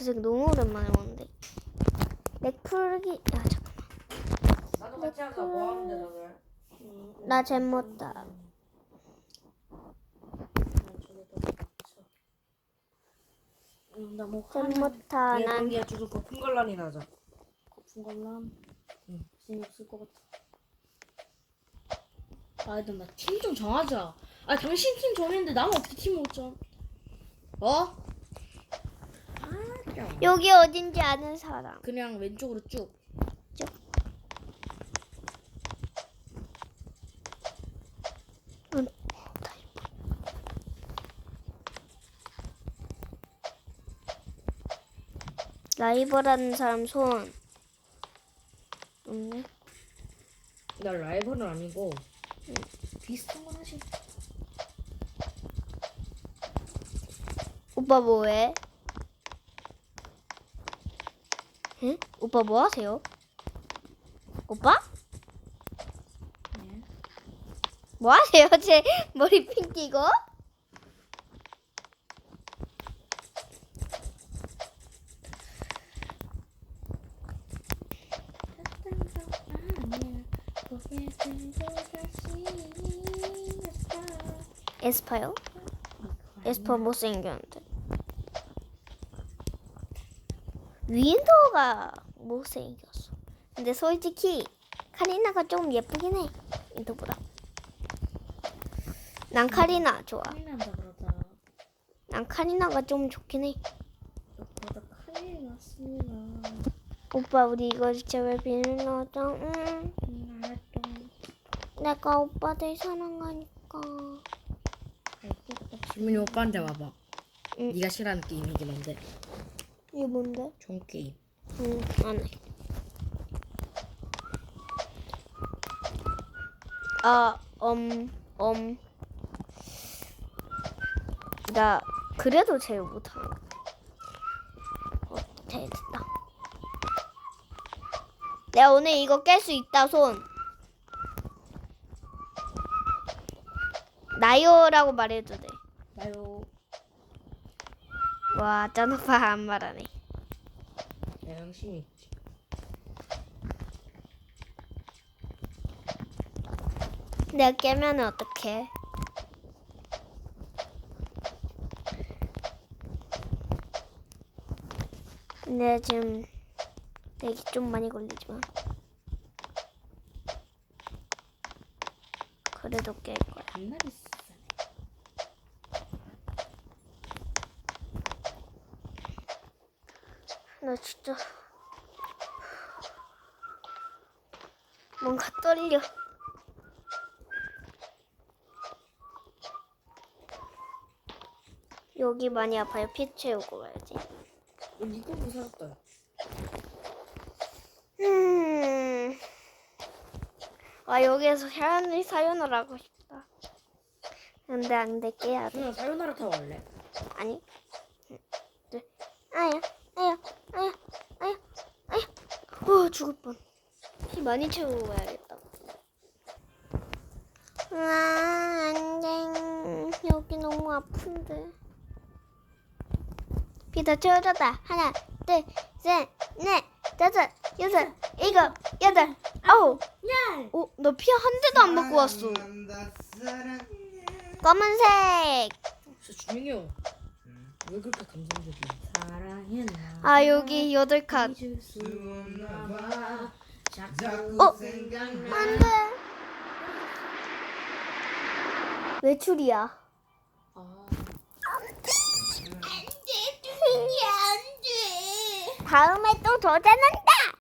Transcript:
그래서 너무 오랜만에 먹는데. 맥 풀기. 아 잠깐만. 나도 같이 하자. 뭐 하는데 너네? 나 잼 못다. 나뭐 잼못다. 얘난 경기야 주로 거품 걸란이 나자. 거품 관람. 응. 재미없을 것 같아. 아, 일단 나팀 좀 정하자. 아, 당신 팀 정했는데 나는 어떻게 팀을 못 정? 어? 아, 좀. 여기 어딘지 아는 사람. 그냥 왼쪽으로 쭉. 쭉. 응. 라이벌하는 사람 손. 없네. 나 라이벌은 아니고 비슷한 건 하시. 오빠 뭐해? 응? 오빠 뭐 하세요? 오빠? 네. 뭐 하세요? 제 머리 핀 끼고? 에스파요? 에스파 못생겼는데. 윈도가 못생겼어. 근데 솔직히 카리나가 좀 예쁘긴 해. 윈도보다. 난 카리나 좋아. 난 카리나가 좀 좋긴 해. 오빠 우리 이거 제발 비밀 넣어줘. 응. 내가 오빠들 사랑하니까. 지민이 오빠한테 와봐. 응. 네가 싫어하는 게임이긴 한데 이게 뭔데? 종 게임. 응, 안 해. 아, 음, 음. 나 그래도 제일 못하는 거. 어, 잘 됐다. 내가 오늘 이거 깰 수 있다, 손. 나요라고 말해도 돼. 나요. 와, 짠 오빠 안 말하네. 내 양심이 있지. 내가 깨면 어떡해? 근데 지금 내기 좀 많이 걸리지만 그래도 깰 거야. 정말 비싸 나 진짜 뭔가 떨려. 여기 많이 아파요. 피 채우고 가야지. 니도 무섭다. 음. 아 여기에서 사연을 사연을 하고 싶다. 근데 안 돼. 깨야 돼. 그냥 사요나라 타고 갈래? 아니. 네. 아야, 아야, 아야. 어 죽을 뻔. 피 많이 채우고 가야겠다. 아, 안 돼. 여기 너무 아픈데. 피 다 채워졌다. 하나, 둘, 셋, 넷, 다섯, 여섯, 일곱, 여덟, 아홉. 야! 어, 너피 한 대도 안 먹고 왔어. 검은색. 진짜 형. 왜 그렇게 감성적이야? 아 여기 여덟 칸. 어? 안 돼. 외출이야. 아, 다음에 또 도전한다.